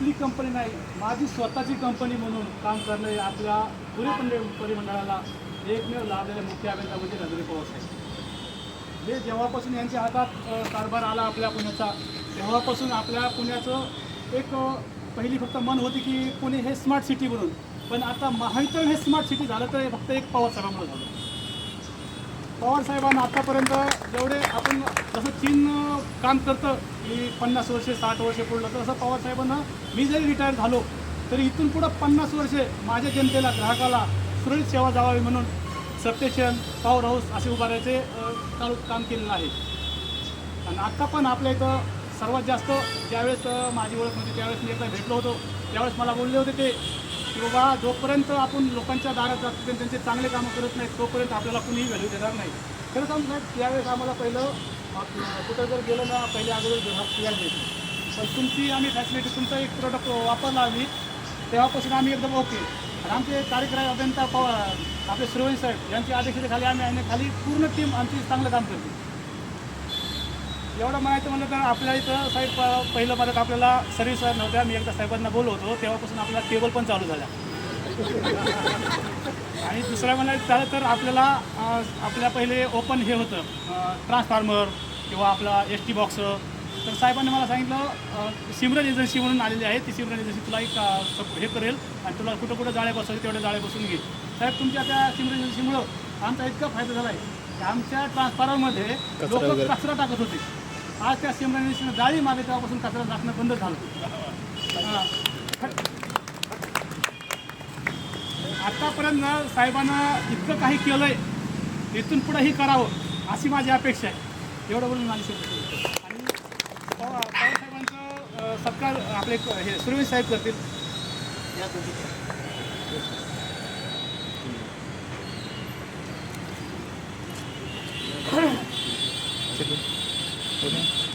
आपली कंपनी नाही माझी स्वतःची कंपनी म्हणून काम करणं हे आपल्या पुरे पंढ परिमंडळाला एकमेव लाभलेल्या मुख्य अभियंता म्हणजे नजरे पवार साहेब. जे जेव्हापासून यांच्या हातात कारभार आला आपल्या पुण्याचा तेव्हापासून आपल्या पुण्याचं एक पहिली फक्त मन होती की पुणे हे स्मार्ट सिटी म्हणून. पण आता महावितरण हे स्मार्ट सिटी झालं तर हे फक्त एक पवार साहेबांमुळे झालं. पवार साहेबांना आतापर्यंत जेवढे आपण जसं चीन काम करतं की पन्नास वर्षे साठ वर्षे पुढलं तर तसं पवार साहेबांना मी जरी रिटायर झालो तरी इथून पुढं पन्नास वर्षे माझ्या जनतेला ग्राहकाला सुरळीत सेवा जावावी म्हणून सबस्टेशन पॉवर हाऊस असे उभारायचे चालू काम केलेलं आहे. आणि आत्ता पण आपल्या इथं सर्वात जास्त ज्यावेळेस माझी ओळख म्हणजे त्यावेळेस मी एकदा भेटलो होतो त्यावेळेस मला बोलले होते ते की बाबा जोपर्यंत आपण लोकांच्या दारात जातो त्यांचे चांगले कामं करत नाहीत तोपर्यंत आपल्याला कुणीही व्हॅल्यू देणार नाही. खरं सांगू साहेब त्यावेळेस आम्हाला पहिलं कुठं जर गेलं ना पहिले अगोदर ग्राहक यायला द्यायची पण तुमची आम्ही फॅसिलिटी तुमचा एक प्रोडक्ट वापरला आम्ही तेव्हापासून आम्ही एकदम ओके आणि आमचे कार्यक्रम अभियंता पवार आपले सुरवणी साहेब यांच्या अध्यक्षतेखाली आम्ही आणि खाली पूर्ण टीम आमची चांगलं काम करते. एवढं म्हणायचं म्हणलं तर आपल्या इथं साहेब पहिलं मदत आपल्याला सर्व्हिस नव्हत्या मी एकदा साहेबांना बोललो होतो तेव्हापासून आपल्याला टेबल पण चालू झाल्या. आणि दुसरं म्हणायचं झालं तर आपल्याला आपल्या पहिले ओपन हे होतं ट्रान्सफॉर्मर किंवा आपला एस टी बॉक्स तर साहेबांनी मला सांगितलं सिमरन एजन्सी म्हणून आलेली आहे ती सिमरन एजन्सी तुला एक हे करेल आणि तुला कुठं कुठं जाळे बसवायचे तेवढे जाळे बसून घे. साहेब तुमच्या त्या सिमरन एजन्सीमुळं आमचा इतका फायदा झाला आहे की आमच्या ट्रान्सफॉर्मरमध्ये लोक कचरा टाकत होते. आज त्या सिमरन जाळी मागे तेव्हापासून कचरा टाकणं बंद झालं. आतापर्यंत ना साहेबांना इतकं काही केलं आहे इथून पुढंही करावं अशी माझी अपेक्षा आहे. एवढं बोलून माझी आणि पवारसाहेबांचं सत्कार आपले हे सुरवीर साहेब करतील. या Tudo bem?